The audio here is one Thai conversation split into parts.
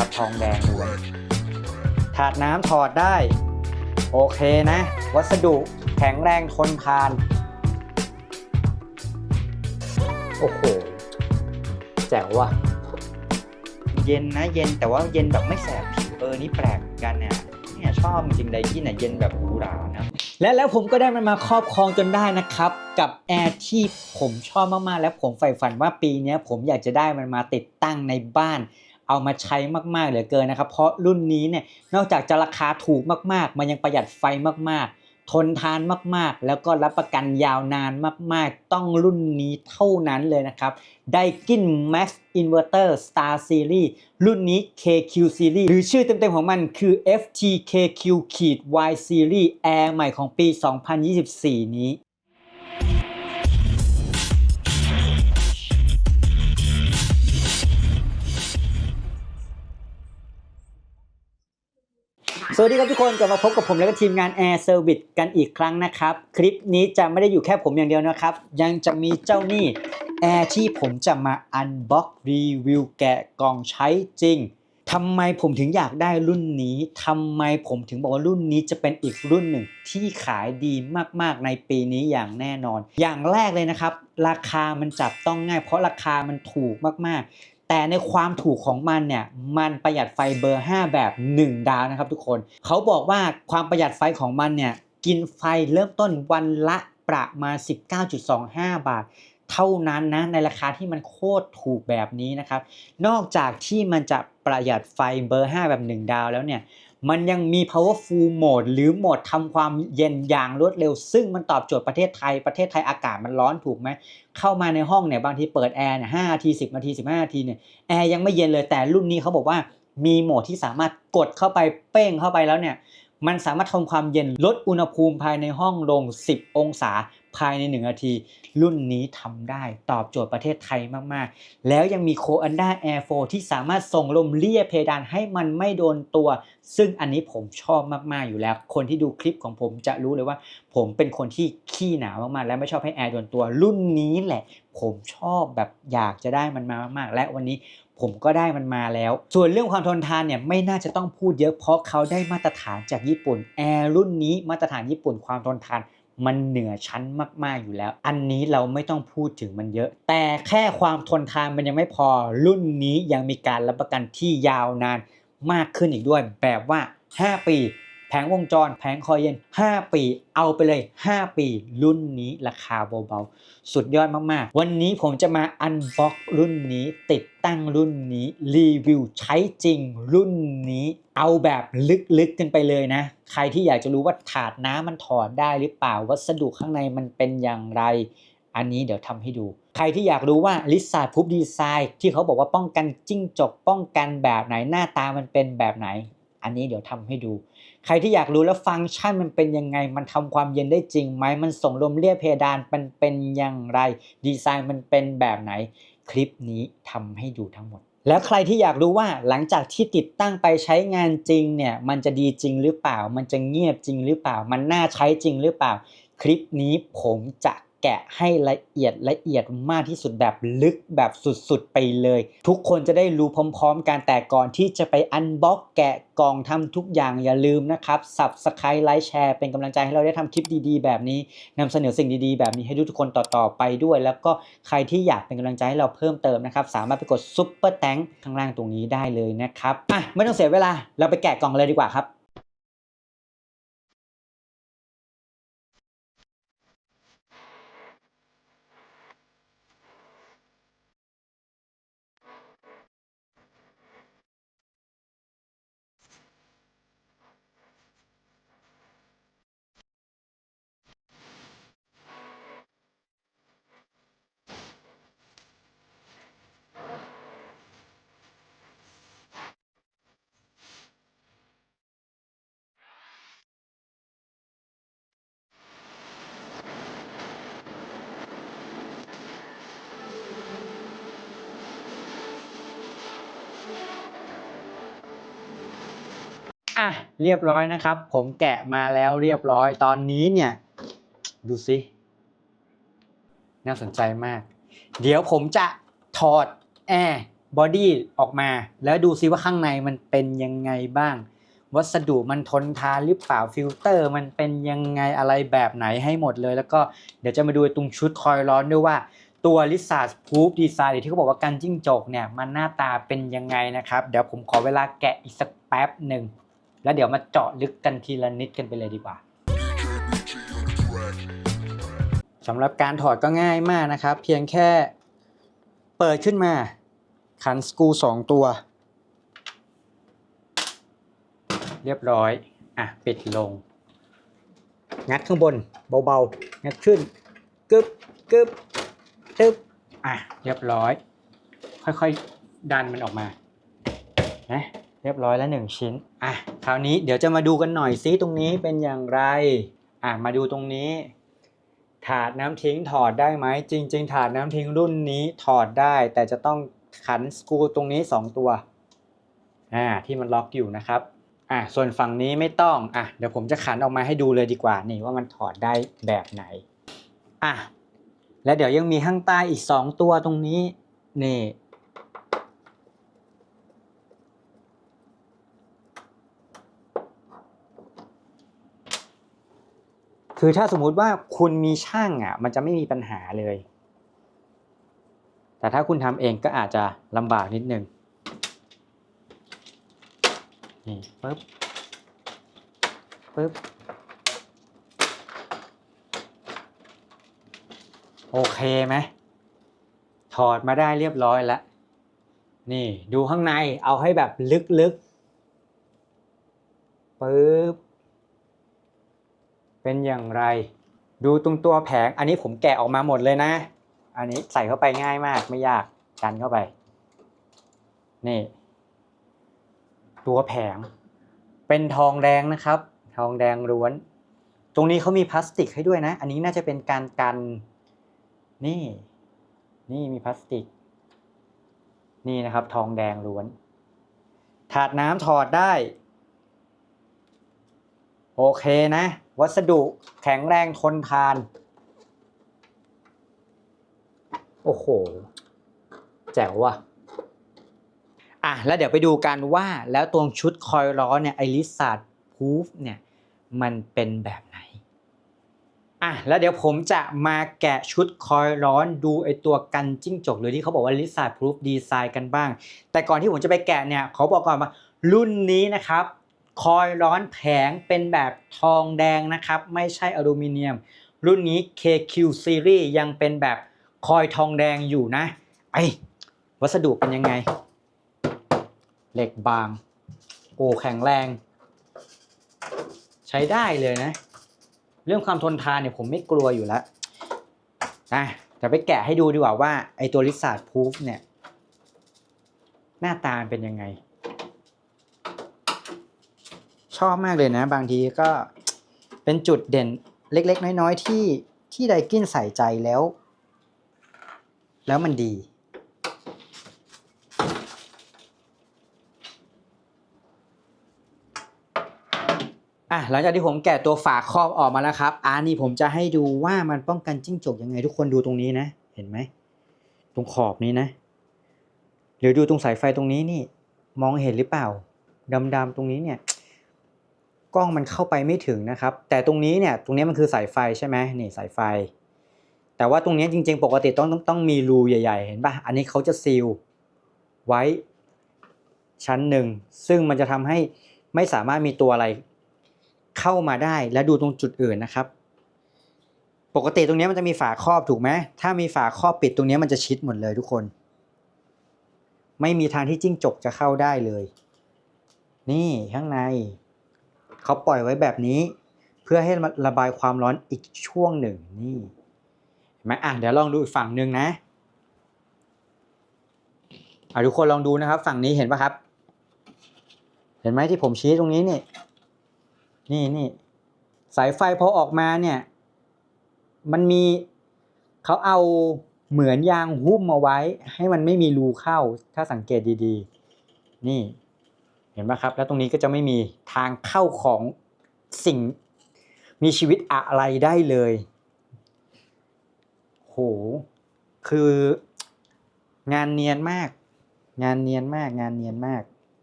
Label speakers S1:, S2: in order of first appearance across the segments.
S1: นะครับ ทองแดงถาดน้ำถอดได้ โอเคนะ วัสดุแข็งแรงทนทาน โอ้โห แจ๋วว่ะ เย็นนะ เย็นแต่ว่าเย็นแบบไม่แสบผิวเออนี่แปลกเหมือนกันเนี่ยเนี่ยชอบจริงๆไดกี้เนี่ยเย็นแบบหรูหรานะ และแล้วผมก็ได้มันมาครอบครองจนได้นะครับ กับแอร์ที่ผมชอบมากๆ และผมใฝ่ฝันว่าปีเนี้ยผมอยากจะได้มันมาติดตั้งในบ้าน เอามาใช้มากๆเหลือเกินนะครับ เพราะรุ่นนี้เนี่ยนอกจากจะราคาถูกมากๆ มันยังประหยัดไฟมากๆ ทนทานมากๆ แล้วก็รับประกันยาวนานมากๆ ต้องรุ่นนี้เท่านั้นเลยนะครับไดกิน Max Inverter Star Series รุ่นนี้ KQ Series หรือชื่อเต็มๆของมันคือ FTKQ Y Series Air ใหม่ของปี 2024 นี้ วัสดีครับทุกคนกลับมาพบกับผมและก็ทีมงาน Air Service กันอีกครั้งนะครับ คลิปนี้จะไม่ได้อยู่แค่ผมอย่างเดียวนะครับ ยังจะมีเจ้านี่ Air ที่ผมจะมา Unbox รีวิวแกะกล่องใช้จริงทำไมผมถึงอยากได้รุ่นนี้ทำไมผมถึงบอกว่ารุ่นนี้จะเป็นอีกรุ่นหนึ่งที่ขายดีมากๆในปีนี้อย่างแน่นอน อย่างแรกเลยนะครับ ราคามันจับต้องง่าย เพราะราคามันถูกมากๆ แต่ในความถูกของมันเนี่ยมันประหยัดไฟเบอร์ 5 แบบ 1 ดาวนะครับทุกคนเขาบอกว่าความประหยัดไฟของมันเนี่ยกินไฟเริ่มต้นวันละประมาณ 19.25 บาท เท่านั้นนะในราคาที่มันโคตรถูกแบบนี้นะครับ นอกจากที่มันจะประหยัดไฟเบอร์ 5 แบบ 1 ดาวแล้วเนี่ย มันยังมี powerful mode หรือโหมดทำความเย็นอย่างรวดเร็ว ซึ่งมันตอบโจทย์ประเทศไทย ประเทศไทยอากาศมันร้อนถูกไหม เข้ามาในห้องเนี่ยบางทีเปิดแอร์เนี่ยห้าทีสิบนาทีสิบห้านาทีเนี่ยแอร์ยังไม่เย็นเลยแต่รุ่นนี้เขาบอกว่ามีโหมดที่สามารถกดเข้าไปเป้งเข้าไปแล้วเนี่ยมันสามารถทำความเย็นลดอุณหภูมิภายในห้องลง 10 องศา ภายใน 1 นาที รุ่นนี้ทำได้ตอบโจทย์ประเทศไทยมาก ๆ แล้วยังมี c o a n d a Air 4ที่สามารถส่งลมเลี่ยเพดานให้มันไม่โดนตัว ซึ่งอันนี้ผมชอบมาก ๆ อยู่แล้ว คนที่ดูคลิปของผมจะรู้เลยว่า ผมเป็นคนที่ขี้หนาวมาก ๆ และไม่ชอบให้แอร์โดนตัวรุ่นนี้แหละ ผมชอบแบบอยากจะได้มันมามาก ๆ และวันนี้ผมก็ได้มันมาแล้ว ส่วนเรื่องความทนทานเนี่ยไม่น่าจะต้องพูดเยอะเพราะเขาได้มาตรฐานจากญี่ปุ่นแอร์รุ่นนี้มาตรฐานญี่ปุ่นความทนทาน มันเหนือชั้นมาก ๆอยู่แล้ว อันนี้เราไม่ต้องพูดถึงมันเยอะ แต่แค่ความทนทานมันยังไม่พอ รุ่นนี้ยังมีการรับประกันที่ยาวนานมากขึ้นอีกด้วย แบบว่า 5 ปี แผงวงจร แผงคอยเย็น 5 ปี เอาไปเลย 5 ปี รุ่นนี้ราคาเบาๆ สุดยอดมากๆ วันนี้ผมจะมาอันบ็อกรุ่นนี้ ติดตั้งรุ่นนี้ รีวิวใช้จริงรุ่นนี้ เอาแบบลึกๆกันไปเลยนะ ใครที่อยากจะรู้ว่าถาดน้ำมันถอดได้หรือเปล่า วัสดุข้างในมันเป็นอย่างไร อันนี้เดี๋ยวทำให้ดูใครที่อยากรู้ว่าลิซาพูบดีไซน์ที่เขาบอกว่าป้องกันจิ้งจกป้องกันแบบไหนหน้าตามันเป็นแบบไหน อันนี้เดี๋ยวทำให้ดู ใครที่อยากรู้แล้วฟังก์ชันมันเป็นยังไง มันทำความเย็นได้จริงไหม มันส่งลมเลียเพดานมันเป็นอย่างไร ดีไซน์มันเป็นแบบไหน คลิปนี้ทำให้ดูทั้งหมด แล้วใครที่อยากรู้ว่าหลังจากที่ติดตั้งไปใช้งานจริงเนี่ย มันจะดีจริงหรือเปล่า มันจะเงียบจริงหรือเปล่า มันน่าใช้จริงหรือเปล่า คลิปนี้ผมจะ แกะให้ละเอียดละเอียดมากที่สุดแบบลึกแบบสุดๆไปเลย ทุกคนจะได้รู้พร้อมๆกันแต่ก่อนที่จะไปอันบ็อกแกะกล่องทำทุกอย่างอย่าลืมนะครับ Subscribe ไลค์แชร์เป็นกำลังใจให้เราได้ทำคลิปดีๆ แบบนี้นำเสนอสิ่งดีๆ แบบนี้ให้ทุกคนต่อๆไปด้วย แล้วก็ใครที่อยากเป็นกำลังใจให้เราเพิ่มเติมนะครับ สามารถไปกดซุปเปอร์แตงข้างล่างตรงนี้ได้เลยนะครับอะไม่ต้องเสียเวลาเราไปแกะกล่องเลยดีกว่าครับ อะเรียบร้อยนะครับ ผมแกะมาแล้วเรียบร้อยตอนนี้เนี่ย ดูสิน่าสนใจมาก เดี๋ยวผมจะถอดแอร์บอดี้ออกมา แล้วดูซิว่าข้างในมันเป็นยังไงบ้าง วัสดุมันทนทานหรือเปล่าฟิลเตอร์ มันเป็นยังไงอะไรแบบไหนให้หมดเลย แล้วก็เดี๋ยวจะมาดูตรงชุดคอยล์ร้อนด้วยว่าตัว l i z a r d Proof Design หรือที่เขาบอกว่ากันจิ้งจกเนี่ย มันหน้าตาเป็นยังไงนะครับ เดี๋ยวผมขอเวลาแกะอีกสักแป๊บหนึ่ง แล้วเดี๋ยวมาเจาะลึกกันทีละนิดกันไปเลยดีกว่าสำหรับการถอดก็ง่ายมากนะครับ เพียงแค่เปิดขึ้นมาขันสกูสองตัว เรียบร้อยอะปิดลง งัดข้างบนเบาๆ งัดขึ้นกึบกึบตึบอะเรียบร้อย ค่อยๆ ดันมันออกมานะเรียบร้อยแล้วหนึ่งชิ้น อะคราวนี้เดี๋ยวจะมาดูกันหน่อยซิตรงนี้เป็นอย่างไรอะมาดูตรงนี้ ถาดน้ำทิ้งถอดได้ไหมจริง ๆ ถาดน้ำทิ้งรุ่นนี้ถอดได้ แต่จะต้องขันสกรูตรงนี้ 2 ตัวอ่าที่มันล็อกอยู่นะครับอะส่วนฝั่งนี้ไม่ต้องอะเดี๋ยวผมจะขันออกมาให้ดูเลยดีกว่านี่ว่ามันถอดได้แบบไหนอะและเดี๋ยวยังมีข้างใต้อีก 2 ตัวตรงนี้นี่ คือถ้าสมมุติว่าคุณมีช่างอะ มันจะไม่มีปัญหาเลย แต่ถ้าคุณทำเองก็อาจจะลำบากนิดนึงนี่ปึ๊บปึ๊บโอเคไหมถอดมาได้เรียบร้อยแล้ว นี่ดูข้างในเอาให้แบบลึกๆปึ๊บ เป็นอย่างไร ดูตรงตัวแผง อันนี้ผมแกะออกมาหมดเลยนะ อันนี้ใส่เข้าไปง่ายมากไม่ยากดันเข้าไป นี่ ตัวแผง เป็นทองแดงนะครับ ทองแดงล้วน ตรงนี้เขามีพลาสติกให้ด้วยนะ อันนี้น่าจะเป็นการกัน นี่ นี่มีพลาสติก นี่นะครับ ทองแดงล้วน ถาดน้ำถอดได้ โอเคนะ วัสดุแข็งแรงทนทาน โอ้โห แจ๋วว่ะอะ แล้วเดี๋ยวไปดูกันว่าแล้วตรงชุดคอยล์ล้อเนี่ยไอริสาดพูฟเนี่ย มันเป็นแบบไหน อะ แล้วเดี๋ยวผมจะมาแกะชุดคอยล์ร้อนดูไอตัวกันจิ้งจกหรือที่เขาบอกว่าลิซาร์ดพูฟดีไซน์กันบ้าง แต่ก่อนที่ผมจะไปแกะเนี่ยเขาบอกก่อนว่ารุ่นนี้นะครับ คอยล์ร้อนแผงเป็นแบบทองแดงนะครับ ไม่ใช่อลูมิเนียม รุ่นนี้ KQ Series ยังเป็นแบบคอยล์ทองแดงอยู่นะ ไอวัสดุเป็นยังไง เหล็กบาง โอ้แข็งแรง ใช้ได้เลยนะ เรื่องความทนทานเนี่ยผมไม่กลัวอยู่แล้วอะจะไปแกะให้ดูดีกว่าว่าไอตัวลิซาร์ดพูฟเนี่ย หน้าตาเป็นยังไง ชอบมากเลยนะ บางทีก็เป็นจุดเด่นเล็ก ๆ น้อยๆที่ที่ไดกินใส่ใจแล้ว แล้วมันดี อะหลังจากที่ผมแกะตัวฝาครอบออกมาแล้วครับอ่านี่ผมจะให้ดูว่ามันป้องกันจิ้งจกยังไงทุกคนดูตรงนี้นะ เห็นไหม ตรงขอบนี้นะหรือดูตรงสายไฟตรงนี้นี่ มองเห็นหรือเปล่าดำๆตรงนี้เนี่ย กล้องมันเข้าไปไม่ถึงนะครับ แต่ตรงนี้เนี่ยตรงนี้มันคือสายไฟใช่ไหมนี่สายไฟ แต่ว่าตรงนี้จริง ๆ ปกติต้องต้องต้องมีรูใหญ่ ๆ เห็นป่ะอันนี้เขาจะซีลไว้ชั้นหนึ่งซึ่งมันจะทำให้ไม่สามารถมีตัวอะไรเข้ามาได้และดูตรงจุดอื่นนะครับ ปกติตรงนี้มันจะมีฝาครอบถูกไหมถ้ามีฝาครอบปิดตรงนี้มันจะชิดหมดเลยทุกคน ไม่มีทางที่จิ้งจกจะเข้าได้เลย นี่ข้างใน เขาปล่อยไว้แบบนี้ เพื่อให้ระบายความร้อนอีกช่วงหนึ่งนี่เห็นไหมอะเดี๋ยวลองดูอีกฝั่งหนึ่งนะอะทุกคนลองดูนะครับ ฝั่งนี้เห็นปะครับ เห็นไหมที่ผมชี้ตรงนี้นี่นี่นี่สายไฟพอออกมาเนี่ย มันมีเขาเอาเหมือนยางหุ้มมาไว้ ให้มันไม่มีรูเข้าถ้าสังเกตดีๆ นี่ ห็นไหมครับ แล้วตรงนี้ก็จะไม่มีทางเข้าของสิ่งมีชีวิตอะไรได้เลย โห คืองานเนียนมาก งานเนียนมาก งานเนียนมาก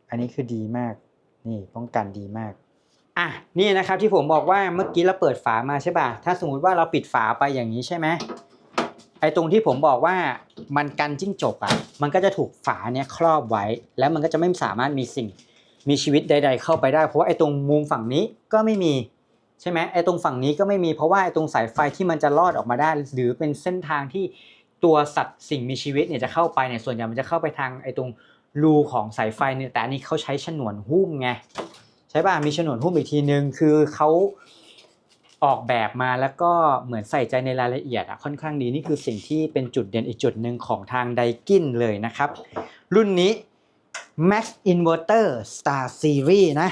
S1: อันนี้คือดีมาก นี่ป้องกันดีมาก อะ นี่นะครับที่ผมบอกว่าเมื่อกี้เราเปิดฝามาใช่ป่ะ ถ้าสมมติว่าเราปิดฝาไปอย่างนี้ใช่ไหมไอ้ตรงที่ผมบอกว่ามันกันจิ้งจกอะ มันก็จะถูกฝาเนี้ยครอบไว้ แล้วมันก็จะไม่สามารถมีสิ่ง มีชีวิตใด ๆ เข้าไปได้ เพราะว่าไอ้ตรงมุมฝั่งนี้ก็ไม่มีใช่ไหมไอ้ตรงฝั่งนี้ก็ไม่มีเพราะว่าไอ้ตรงสายไฟที่มันจะลอดออกมาได้ หรือเป็นเส้นทางที่ตัวสัตว์สิ่งมีชีวิตเนี่ยจะเข้าไปเนี่ยส่วนใหญ่มันจะเข้าไปทางไอ้ตรงรูของสายไฟเนี่ยแต่อันนี้เขาใช้ฉนวนหุ้มไงใช่ป่ะมีฉนวนหุ้มอีกทีนึงคือเขาออกแบบมาแล้วก็เหมือนใส่ใจในรายละเอียดอะค่อนข้างดีนี่คือสิ่งที่เป็นจุดเด่นอีกจุดหนึ่งของทางไดกินเลยนะครับ รุ่นนี้ Max Inverter Star Series นะ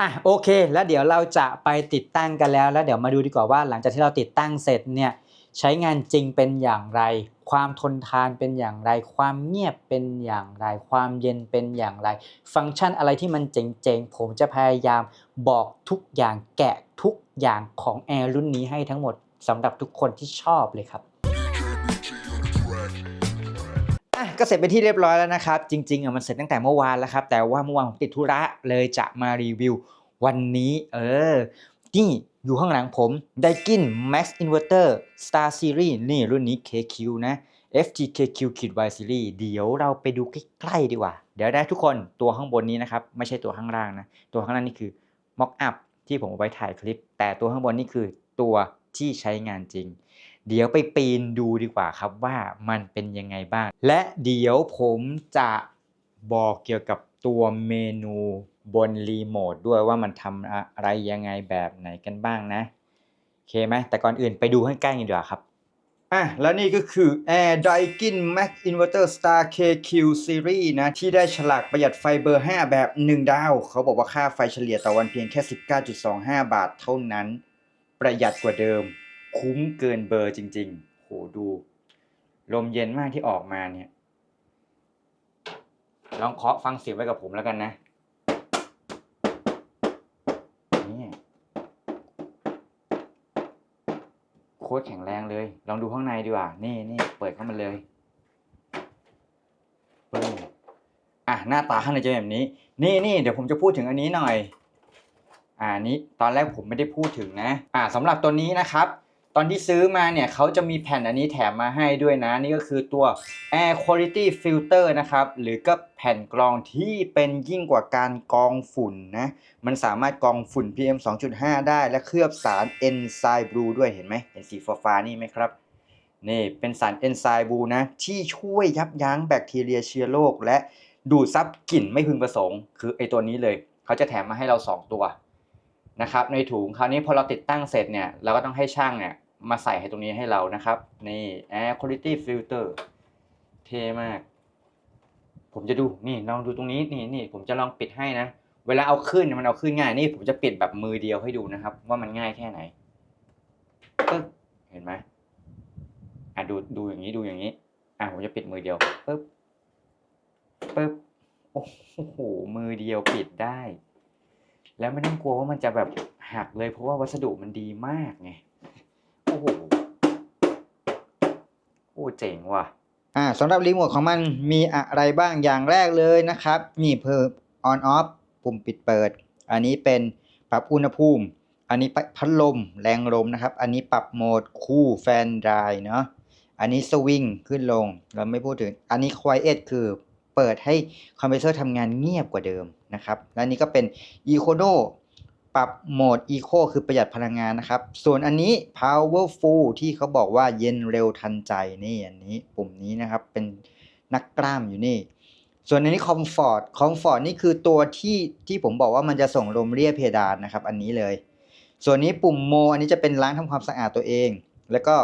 S1: อะโอเค แล้วเดี๋ยวเราจะไปติดตั้งกันแล้ว แล้วเดี๋ยวมาดูดีกว่าว่าหลังจากที่เราติดตั้งเสร็จเนี่ยใช้งานจริงเป็นอย่างไร ความทนทานเป็นอย่างไร ความเงียบเป็นอย่างไร ความเย็นเป็นอย่างไร ฟังก์ชันอะไรที่มันเจ๋งๆ ผมจะพยายามบอกทุกอย่างแกะทุกอย่างของแอร์รุ่นนี้ให้ทั้งหมดสำหรับทุกคนที่ชอบเลยครับ ก็เสร็จไปนที่เรียบร้อยแล้วนะครับ จริงๆอะมันเสร็จตั้งแต่เมื่อวานแล้วครับ แต่ว่าเมื่อวานผมติดธุระเลยจะมารีวิววันนี้ เออ นี่อยู่ข้างหลังผมไดกิน Max Inverter Star Series นี่รุ่นนี้ KQ นะ FGKQ Kid Y Series เดี๋ยวเราไปดูใกล้ๆดีกว่า เดี๋ยวได้ทุกคนตัวข้างบนนี้นะครับ ไม่ใช่ตัวข้างล่างนะ ตัวข้างล่างนี่คือ Mock Up ที่ผมเอาไว้ถ่ายคลิป แต่ตัวข้างบนนี่คือตัวที่ใช้งานจริง เดี๋ยวไปปีนดูดีกว่าครับว่ามันเป็นยังไงบ้าง และเดี๋ยวผมจะบอกเกี่ยวกับตัวเมนูบนรีโมทด้วยว่ามันทำอะไรยังไงแบบไหนกันบ้างนะโอเคไหมแต่ก่อนอื่นไปดูให้ใกล้ๆกันดีกว่าครับอะแล้วนี่ก็คือ Air Daikin Max Inverter Star KQ Series นะ ที่ได้ฉลากประหยัดไฟเบอร์ 5 แบบ 1 ดาว เขาบอกว่าค่าไฟเฉลี่ยต่อวันเพียงแค่ 19.25 บาทเท่านั้น ประหยัดกว่าเดิม คุ้มเกินเบอร์จริง ๆ โหดู ลมเย็นมากที่ออกมาเนี่ย ลองเคาะฟังเสียงไว้กับผมแล้วกันนะนี่โคตรแข็งแรงเลย ลองดูข้างในดีกว่า นี่นี่เปิดเข้ามาเลยปึ้งอะหน้าตาข้างในจะเป็นแบบนี้ นี่นี่เดี๋ยวผมจะพูดถึงอันนี้หน่อยอ่านี้ตอนแรกผมไม่ได้พูดถึงนะ อ่าสำหรับตัวนี้นะครับ อนที่ซื้อมาเนี่ยเขาจะมีแผ่นอันนี้แถมมาให้ด้วยนะ นี่ก็คือตัว Air Quality Filter นะครับ หรือก็แผ่นกรองที่เป็นยิ่งกว่าการกรองฝุ่นนะ มันสามารถกรองฝุ่น PM 2.5 ได้และเคลือบสาร Enzyme Blue ด้วยเห็นไหมเห็นสีฟ้าๆนี่ไหมครับนี่เป็นสาร Enzyme Blue นะที่ช่วยยับยั้งแบคทีเรียเชื้อโรคและดูดซับกลิ่นไม่พึงประสงค์ คือไอตัวนี้เลย เขาจะแถมมาให้เรา 2 ตัวนะครับในถุงคราวนี้พอเราติดตั้งเสร็จเนี่ยเราก็ต้องให้ช่างเนี่ย มาใส่ให้ตรงนี้ให้เรานะครับ นี่ Air Quality Filter เท่มาก ผมจะดูนี่ลองดูตรงนี้นี่นี่ผมจะลองปิดให้นะ เวลาเอาขึ้นมันเอาขึ้นง่ายนี่ผมจะปิดแบบมือเดียวให้ดูนะครับ ว่ามันง่ายแค่ไหนปึ๊บเห็นไหมอะดูดูอย่างนี้ดูอย่างนี้ อะผมจะปิดมือเดียวปึ๊บปึ๊บโอ้โหมือเดียวปิดได้ แล้วไม่ต้องกลัวว่ามันจะแบบหักเลยเพราะว่าวัสดุมันดีมากไง โอ้โหโอ้เจ๋งว่ะ อ่าสำหรับรีโมทของมันมีอะไรบ้างอย่างแรกเลยนะครับ นี่เพิ่ม on off ปุ่มปิดเปิด อันนี้เป็นปรับอุณหภูมิ อันนี้พัดลมแรงลมนะครับ อันนี้ปรับโหมดคู่แฟนดรายเนาะอันนี้สวิงขึ้นลงเราไม่พูดถึง อันนี้ quiet คือเปิดให้คอมเพรสเซอร์ทำงานเงียบกว่าเดิมนะครับ และนี้ก็เป็น econo ปรับโหมด eco คือประหยัดพลังงานนะครับ ส่วนอันนี้ powerful ที่เขาบอกว่าเย็นเร็วทันใจนี่อันนี้ปุ่มนี้นะครับ เป็นนักกล้ามอยู่นี่ ส่วนอันนี้ comfort comfort นี่คือตัวที่ที่ผมบอกว่ามันจะส่งลมเรียเพดานนะครับ อันนี้เลย ส่วนนี้ปุ่มโมอันนี้จะเป็นล้างทำความสะอาดตัวเอง แล้วก็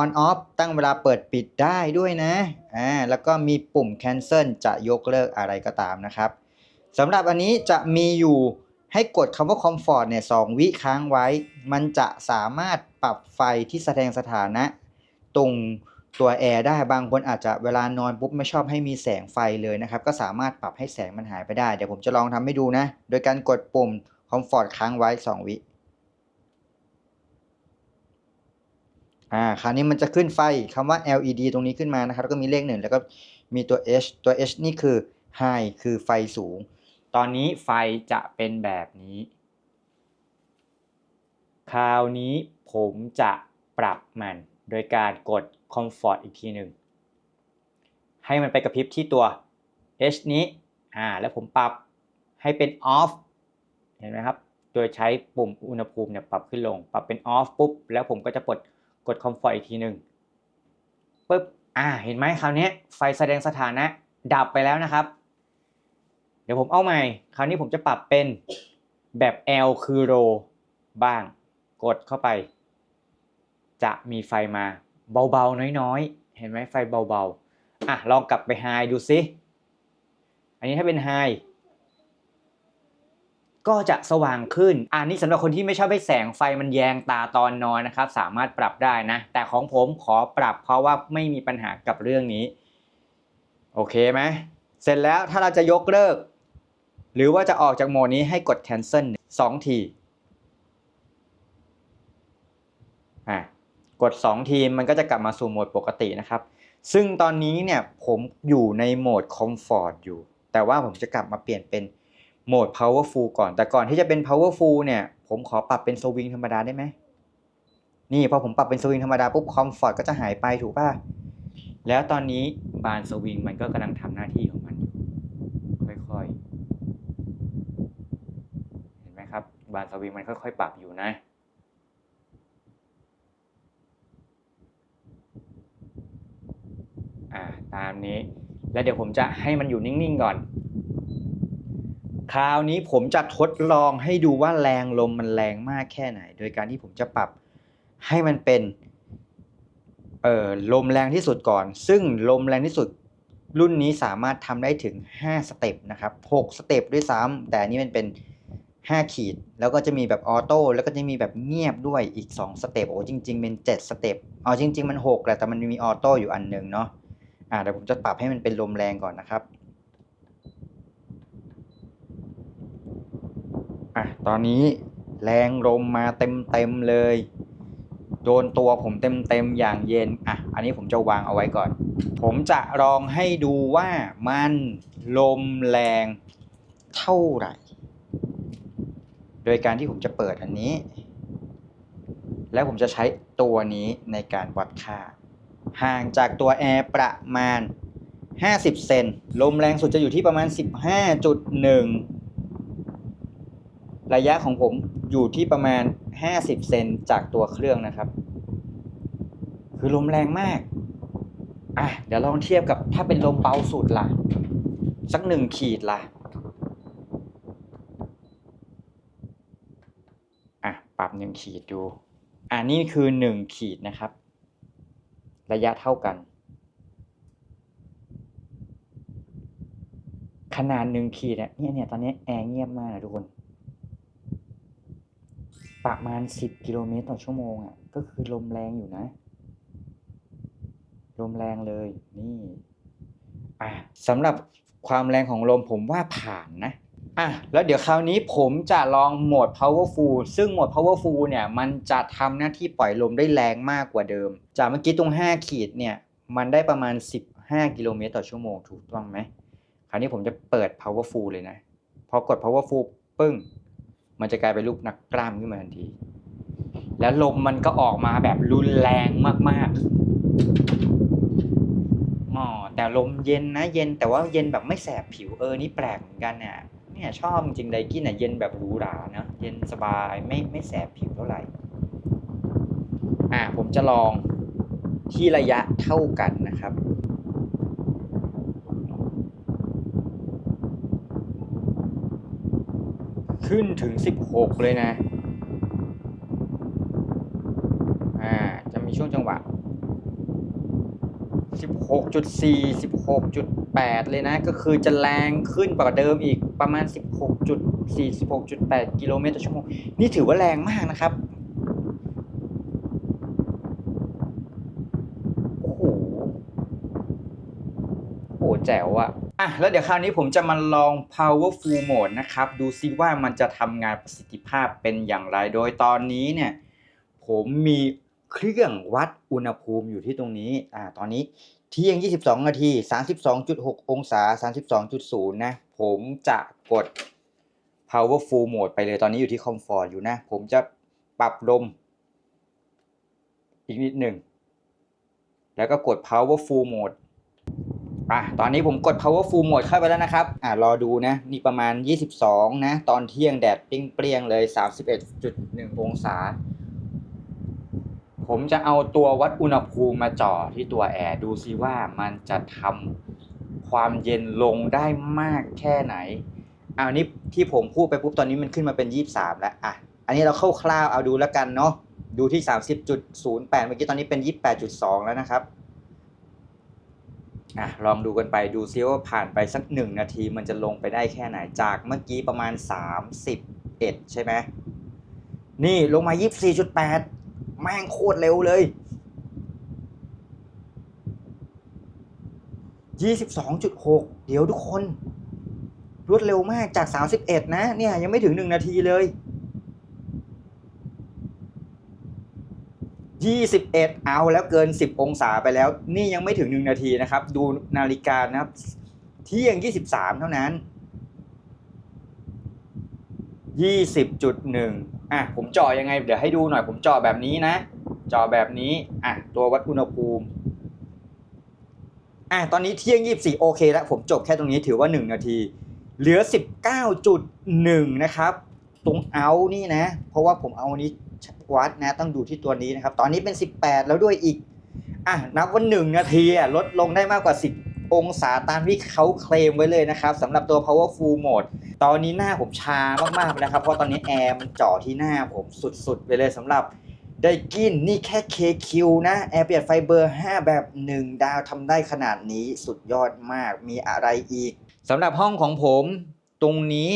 S1: on off ตั้งเวลาเปิดปิดได้ด้วยนะอ่าแล้วก็มีปุ่ม cancel จะยกเลิกอะไรก็ตามนะครับสำหรับอันนี้จะมีอยู่ ให้กดคำว่า comfort เนี่ยสองวิค้างไว้ มันจะสามารถปรับไฟที่แสดงสถานะ ตรงตัวแอร์ได้บางคนอาจจะเวลานอนปุ๊บไม่ชอบให้มีแสงไฟเลยนะครับ ก็สามารถปรับให้แสงมันหายไปได้ เดี๋ยวผมจะลองทำให้ดูนะ โดยการกดปุ่ม comfort ค้างไว้ 2 วิอ่าคราวนี้มันจะขึ้นไฟคำว่า LED ตรงนี้ขึ้นมานะครับแล้วก็มีเลขหนึ่งแล้วก็มีตัว H ตัว H นี่คือ high คือไฟสูง ตอนนี้ไฟจะเป็นแบบนี้ คราวนี้ผมจะปรับมันโดยการกด Comfort อีกทีหนึ่ง ให้มันไปกระพริบที่ตัว H นี้ อ่า แล้วผมปรับให้เป็น off เห็นไหมครับ โดยใช้ปุ่มอุณหภูมิเนี่ยปรับขึ้นลง ปรับเป็น off ปุ๊บ แล้วผมก็จะกดกด comfort อีกทีหนึ่งปุ๊บ อ่า เห็นไหมคราวนี้ไฟแสดงสถานะดับไปแล้วนะครับ ดี๋ยวผมเอาใหม่ คราวนี้ผมจะปรับเป็นแบบ L คือ low บ้าง กดเข้าไป จะมีไฟมาเบาๆ น้อยๆ เห็นไหมไฟเบาๆ อะ ลองกลับไป high ดูซิอันนี้ถ้าเป็น high ก็จะสว่างขึ้น อันนี้สำหรับคนที่ไม่ชอบให้แสงไฟมันแยงตาตอนนอนนะครับ สามารถปรับได้นะ แต่ของผมขอปรับเพราะว่าไม่มีปัญหากับเรื่องนี้ โอเคไหม เสร็จแล้วถ้าเราจะยกเลิก หรือว่าจะออกจากโหมดนี้ให้กด cancel สองทีอะกด 2 ทีมันก็จะกลับมาสู่โหมดปกตินะครับ ซึ่งตอนนี้เนี่ยผมอยู่ในโหมด Comfort อยู่ แต่ว่าผมจะกลับมาเปลี่ยนเป็นโหมด Powerful ก่อน แต่ก่อนที่จะเป็น Powerful เนี่ย ผมขอปรับเป็นสวิงธรรมดาได้ไหม นี่พอผมปรับเป็นสวิงธรรมดาปุ๊บ Comfort ก็จะหายไปถูกป่ะ แล้วตอนนี้บานสวิงมันก็กำลังทำหน้าที่ของมันอยู่ ค่อยๆ เห็นไหมครับ บานสวิงมันค่อยๆ ปรับอยู่นะ อ่า ตามนี้ แล้วเดี๋ยวผมจะให้มันอยู่นิ่งๆก่อน คราวนี้ผมจะทดลองให้ดูว่าแรงลมมันแรงมากแค่ไหน โดยการที่ผมจะปรับให้มันเป็น เอ่อ ลมแรงที่สุดก่อน ซึ่งลมแรงที่สุดรุ่นนี้สามารถทำได้ถึง 5 สเต็ปนะครับ 6 สเต็ปด้วยซ้ำแต่อันนี้มันเป็น 5 ขีด แล้วก็จะมีแบบออโต้แล้วก็จะมีแบบเงียบด้วยอีก 2 สเต็ปโอ้จริง ๆ เป็น 7 สเต็ปอ๋อจริง ๆ มัน 6 แหละแต่มันมีออโต้อยู่อันหนึ่งเนาะอ่าเดี๋ยวผมจะปรับให้มันเป็นลมแรงก่อนนะครับอะตอนนี้แรงลมมาเต็มเต็มๆเลย โดนตัวผมเต็มเต็มๆอย่างเย็นอะอันนี้ผมจะวางเอาไว้ก่อน ผมจะลองให้ดูว่ามันลมแรงเท่าไหร่ ดยการที่ผมจะเปิดอันนี้ แล้วผมจะใช้ตัวนี้ในการวัดค่า ห่างจากตัวแอร์ประมาณ 50 เซน ลมแรงสุดจะอยู่ที่ประมาณ 15.1 ระยะของผมอยู่ที่ประมาณ 50 เซนจากตัวเครื่องนะครับ คือลมแรงมาก อะ เดี๋ยวลองเทียบกับถ้าเป็นลมเบาสุดล่ะ สักหนึ่งขีดล่ะ อะ ปรับหนึ่งขีดดูอะนี่คือหนึ่งขีดนะครับ ระยะเท่ากัน ขนาดหนึ่งขีดอะเนี่ยเนี่ยตอนนี้แอร์เงียบมากนะทุกคนประมาณสิบกิโลเมตรต่อชั่วโมงอะ ก็คือลมแรงอยู่นะ ลมแรงเลย นี่ อะสำหรับความแรงของลมผมว่าผ่านนะ อะแล้วเดี๋ยวคราวนี้ผมจะลองโหมด powerful ซึ่งโหมด powerful เนี่ยมันจะทำหน้าที่ปล่อยลมได้แรงมากกว่าเดิม จากเมื่อกี้ตรง 5 ขีดเนี่ยมันได้ประมาณ 15 กิโลเมตรต่อชั่วโมงถูกต้องไหมคราวนี้ผมจะเปิด powerful เลยนะ พอกด powerful ปึ้ง มันจะกลายเป็นรูปนักกล้ามขึ้นมาทันที แล้วลมมันก็ออกมาแบบรุนแรงมากๆอ๋อแต่ลมเย็นนะเย็นแต่ว่าเย็นแบบไม่แสบผิวเออนี่แปลกเหมือนกันเนี่ย เนี่ยชอบจริงๆไดกินอะเย็นแบบหรูหรานะเย็นสบายไม่ไม่แสบผิวเท่าไหร่ อ่าผมจะลองที่ระยะเท่ากันนะครับขึ้นถึง 16 เลยนะ อ่า จะมีช่วงจังหวะ 16.4 16.8 เลยนะ ก็คือจะแรงขึ้นกว่าเดิมอีก ประมาณ 16.4 16.8 กิโลเมตรต่อชั่วโมง นี่ถือว่าแรงมากนะครับ โอ้โห โอ้แจ๋วอะอะ แล้วเดี๋ยวคราวนี้ผมจะมาลอง powerful mode นะครับ ดูซิว่ามันจะทำงานประสิทธิภาพเป็นอย่างไร โดยตอนนี้เนี่ย ผมมีเครื่องวัดอุณหภูมิอยู่ที่ตรงนี้ อ่า ตอนนี้ เที่ยง 22 นาที 32.6 องศา 32.0 นะ ผมจะกด powerful mode ไปเลยตอนนี้อยู่ที่ comfort อยู่นะ ผมจะปรับลม อีกนิดหนึ่ง แล้วก็กด powerful mode อะ ตอนนี้ผมกด powerful mode เข้าไปแล้วนะครับ อะ รอดูนะ นี่ประมาณ 22 นะ ตอนเที่ยงแดดเปรี้ยงๆเลย 31.1 องศา ผมจะเอาตัววัดอุณหภูมิมาจ่อที่ตัวแอร์ดูซิว่ามันจะทำความเย็นลงได้มากแค่ไหนอ้านี่ที่ผมพูดไปปุ๊บตอนนี้มันขึ้นมาเป็น 23 แล้วอะอันนี้เราเข้าคร่าวๆเอาดูแล้วกันเนาะดูที่ 30.08 เมื่อกี้ตอนนี้เป็น 28.2 แล้วนะครับอะลองดูกันไปดูซิว่าผ่านไปสักหนึ่งนาทีมันจะลงไปได้แค่ไหนจากเมื่อกี้ประมาณ 31 ใช่ไหมนี่ลงมา 24.8 แม่งโคตรเร็วเลย 22.6 เดี๋ยวทุกคน รวดเร็วมากจาก 31 นะ เนี่ย ยังไม่ถึง 1 นาทีเลย 21 เอาแล้วเกิน 10 องศาไปแล้ว นี่ยังไม่ถึง 1 นาทีนะครับ ดูนาฬิกานะครับเที่ยง 23 เท่านั้น 20.1 อะผมจาะยังไง เดี๋ยวให้ดูหน่อยผมจาะแบบนี้นะจาะแบบนี้อะตัววัดอุณหภูมิอะตอนนี้เที่ยง 24 โอเคแล้วผมจบแค่ตรงนี้ถือว่า 1 นาที เหลือ 19.1 นะครับ ตรงเอานี่นะ เพราะว่าผมเอาอันนี้วัดนะต้องดูที่ตัวนี้นะครับ ตอนนี้เป็น 18 แล้วด้วยอีกอะนับว่า 1 นาทีอะลดลงได้มากกว่า 10 องศาตามที่เขาเคลมไว้เลยนะครับสำหรับตัว powerful mode ตอนนี้หน้าผมชามากๆนะครับ เพราะตอนนี้แอร์มันจ่อที่หน้าผมสุดๆ ไปเลยสำหรับได้กินนี่แค่ KQ นะ แอร์เปียดไฟเบอร์ 5 แบบ 1 ดาวทำได้ขนาดนี้สุดยอดมากมีอะไรอีกสำหรับห้องของผมตรงนี้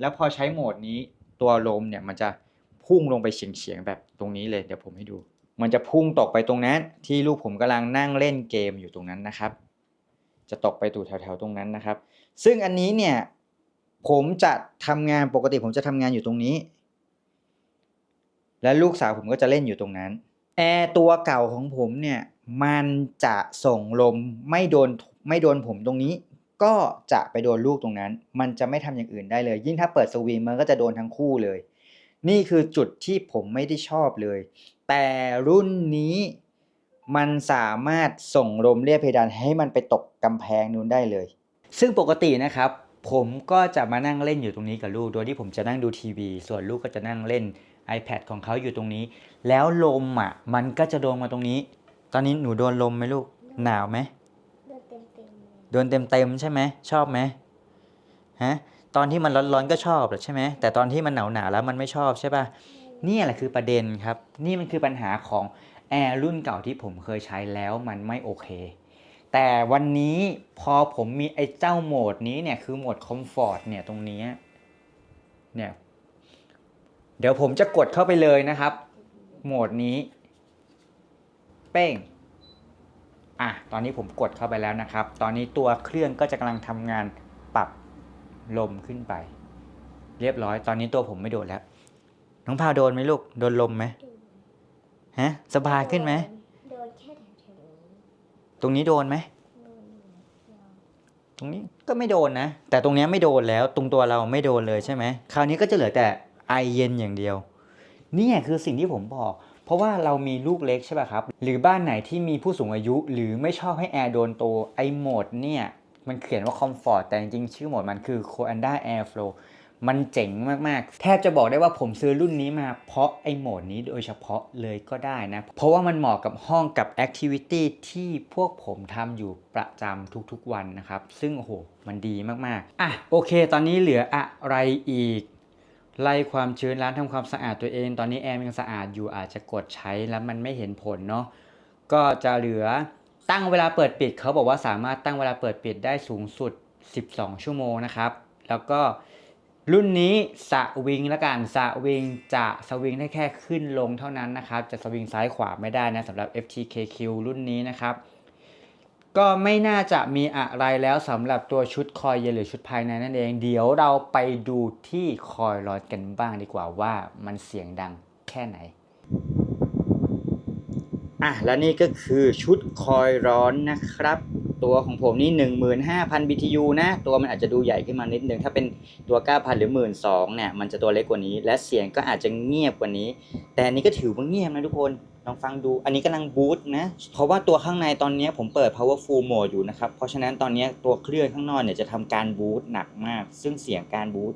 S1: แล้วพอใช้โหมดนี้ตัวลมเนี่ยมันจะพุ่งลงไปเฉียงๆแบบตรงนี้เลยเดี๋ยวผมให้ดู มันจะพุ่งตกไปตรงนั้นที่ลูกผมกำลังนั่งเล่นเกมอยู่ตรงนั้นนะครับ จะตกไปตู่แถวๆตรงนั้นนะครับ ซึ่งอันนี้เนี่ยผมจะทำงานปกติผมจะทำงานอยู่ตรงนี้ และลูกสาวผมก็จะเล่นอยู่ตรงนั้น แอร์ตัวเก่าของผมเนี่ยมันจะส่งลมไม่โดนไม่โดนผมตรงนี้ ก็จะไปโดนลูกตรงนั้น มันจะไม่ทำอย่างอื่นได้เลย ยิ่งถ้าเปิดสวิงมันก็จะโดนทั้งคู่เลย นี่คือจุดที่ผมไม่ได้ชอบเลย แต่รุ่นนี้ มันสามารถส่งลมเลียบเพดานให้มันไปตกกำแพงนู้นได้เลย ซึ่งปกตินะครับ ผมก็จะมานั่งเล่นอยู่ตรงนี้กับลูก โดยที่ผมจะนั่งดูทีวี ส่วนลูกก็จะนั่งเล่น iPad ของเขาอยู่ตรงนี้ แล้วลมอะ มันก็จะโดนมาตรงนี้ ตอนนี้หนูโดนลมไหมลูก หนาวไหม
S2: โดนเต็มเต็มๆเลย
S3: โดนเต็มเต็มๆใช่ไหมชอบไหมฮะตอนที่มันร้อนๆก็ชอบแหละใช่ไหมแต่ตอนที่มันหนาวหนาๆแล้วมันไม่ชอบใช่ป่ะนี่แหละคือประเด็นครับ นี่มันคือปัญหาของ แอร์รุ่นเก่าที่ผมเคยใช้แล้วมันไม่โอเค แต่วันนี้พอผมมีไอ้เจ้าโหมดนี้เนี่ยคือโหมดคอมฟอร์ตเนี่ยตรงนี้เนี่ยเดี๋ยวผมจะกดเข้าไปเลยนะครับ โหมดนี้ เป้งอะตอนนี้ผมกดเข้าไปแล้วนะครับ ตอนนี้ตัวเครื่องก็จะกำลังทำงานปรับลมขึ้นไป เรียบร้อย ตอนนี้ตัวผมไม่โดนแล้ว น้องพาวโดนไหมลูก โดนลมไหม ฮะสบายขึ้นไหม
S2: โดนแค่แถว
S3: ตรงนี้โดนไหม
S2: ๆโดนอยู่นิดเดียว
S3: ตรงนี้ก็ไม่โดนนะ แต่ตรงเนี้ยไม่โดนแล้ว ตรงตัวเราไม่โดนเลยใช่ไหมคราวนี้ก็จะเหลือแต่ไอเย็นอย่างเดียว เนี่ยคือสิ่งที่ผมบอก เพราะว่าเรามีลูกเล็กใช่ป่ะครับ หรือบ้านไหนที่มีผู้สูงอายุ หรือไม่ชอบให้แอร์โดนตัวไอโหมดเนี่ย มันเขียนว่า Comfort แต่จริงๆชื่อโหมดมันคือ Coanda Airflow มันเจ๋งมากๆ แทบจะบอกได้ว่าผมซื้อรุ่นนี้มาเพราะไอ้โหมดนี้โดยเฉพาะเลยก็ได้นะ เพราะว่ามันเหมาะกับห้องกับแอคทิวิตี้ที่พวกผมทำอยู่ประจำทุกๆวันนะครับ ซึ่งโอ้โห มันดีมากๆ อะโอเค ตอนนี้เหลืออะไรอีกไล่ความชื้นร้านทำความสะอาดตัวเอง ตอนนี้แอร์มันยังสะอาดอยู่อาจจะกดใช้แล้วมันไม่เห็นผลเนาะก็จะเหลือตั้งเวลาเปิดปิดเขาบอกว่าสามารถตั้งเวลาเปิดปิดได้สูงสุด 12 ชั่วโมงนะครับ แล้วก็ รุ่นนี้สวิงและกันสวิงจะสวิงได้แค่ขึ้นลงเท่านั้นนะครับ จะสวิงซ้ายขวาไม่ได้นะสำหรับ FTKQ รุ่นนี้นะครับ ก็ไม่น่าจะมีอะไรแล้วสำหรับตัวชุดคอยเยนหรือชุดภายในนั่นเอง เดี๋ยวเราไปดูที่คอยร้อนกันบ้างดีกว่าว่ามันเสียงดังแค่ไหน
S4: อะและนี่ก็คือชุดคอยร้อนนะครับ ตัวของผมนี่15,000 BTU นะ ตัวมันอาจจะดูใหญ่ขึ้นมานิดนึง ถ้าเป็นตัว 9,000 หรือ 12,000เนี่ย มันจะตัวเล็กกว่านี้ และเสียงก็อาจจะเงียบกว่านี้ แต่อันนี้ก็ถือว่าเงียบนะทุกคน ลองฟังดู อันนี้กำลังบูตนะ เพราะว่าตัวข้างในตอนนี้ผมเปิด powerful mode อยู่นะครับ เพราะฉะนั้นตอนนี้ตัวเครื่องข้างนอกเนี่ยจะทำการบูตหนักมาก ซึ่งเสียงการบูต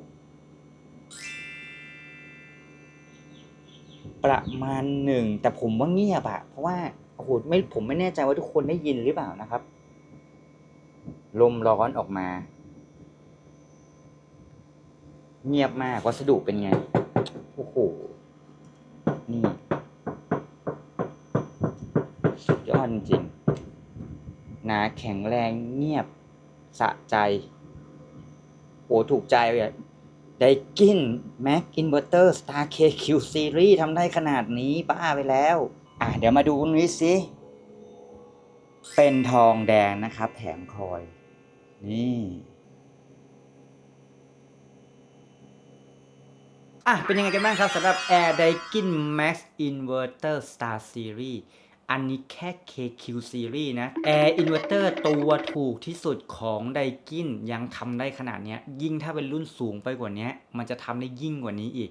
S4: ประมาณหนึ่งแต่ผมว่าเงียบอะเพราะว่าโอ้โหไม่ผมไม่แน่ใจว่าทุกคนได้ยินหรือเปล่านะครับ ลมร้อนออกมา เงียบมากวัสดุเป็นไง โอ้โห นี่สุดยอดจริงหนาแข็งแรงเงียบสะใจ โอ้ถูกใจเลยไดกิน Mac Inverter Star KQ Series ทำได้ขนาดนี้บ้าไปแล้ว อะเดี๋ยวมาดูนี้สิ เป็นทองแดงนะครับ แถมคอย นี่
S1: อะ เป็นยังไงกันบ้างครับสำหรับ Air Daikin Max Inverter Star Series อันนี้แค่ KQ Series นะ Air Inverter ตัวถูกที่สุดของ Daikin ยังทำได้ขนาดนี้ยิ่งถ้าเป็นรุ่นสูงไปกว่านี้ มันจะทำได้ยิ่งกว่านี้อีก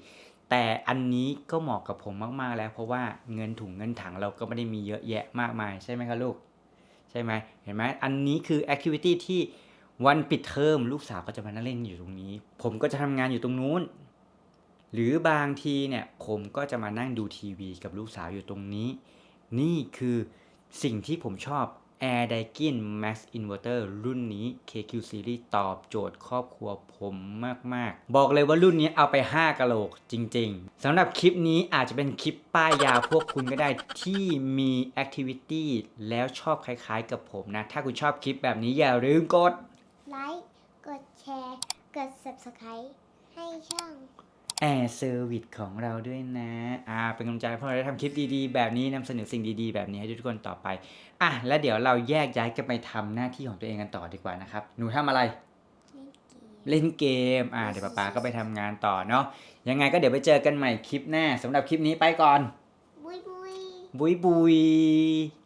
S1: แต่อันนี้ก็เหมาะกับผมมากๆแล้ว เพราะว่าเงินถุงเงินถังเราก็ไม่ได้มีเยอะแยะมากมาย ใช่ไหมครับลูก ใช่ไหมเห็นไหมอันนี้คือแอคทิ วันปิดเทอมลูกสาวก็จะมานั่งเล่นอยู่ตรงนี้ ผมก็จะทำงานอยู่ตรงนู้น หรือบางทีเนี่ยผมก็จะมานั่งดูทีวีกับลูกสาวอยู่ตรงนี้ นี่คือสิ่งที่ผมชอบ Air Daikin Max Inverter รุ่นนี้ KQ Series ตอบโจทย์ครอบครัวผมมาก ๆ บอกเลยว่ารุ่นนี้เอาไป 5กะโหลกจริง ๆสำหรับคลิปนี้อาจจะเป็นคลิปป้ายยาพวกคุณก็ได้ที่มี Activity แล้วชอบคล้าย ๆ กับผมนะ ถ้าคุณชอบคลิปแบบนี้อย่าลืมกด
S3: ไลค์ กดแชร์ กด subscribe ให้ช่อง
S1: แอร์เซอร์วิสของเราด้วยนะ อ่า เป็นกำลังใจให้พวกเราได้ทำคลิปดีๆ แบบนี้นำเสนอสิ่งดีๆ แบบนี้ให้ทุกคนต่อไป อะ แล้วเดี๋ยวเราแยกย้ายกันไปทำหน้าที่ของตัวเองกันต่อดีกว่านะครับ หนูทำอะไร
S3: เล่นเกม
S1: เล่นเกมอ่า เดี๋ยวป๊าป๊าก็ไปทำงานต่อเนาะ ยังไงก็เดี๋ยวไปเจอกันใหม่คลิปหน้าสำหรับคลิปนี้ไปก่อน
S3: บุยบุย
S1: บุยบุย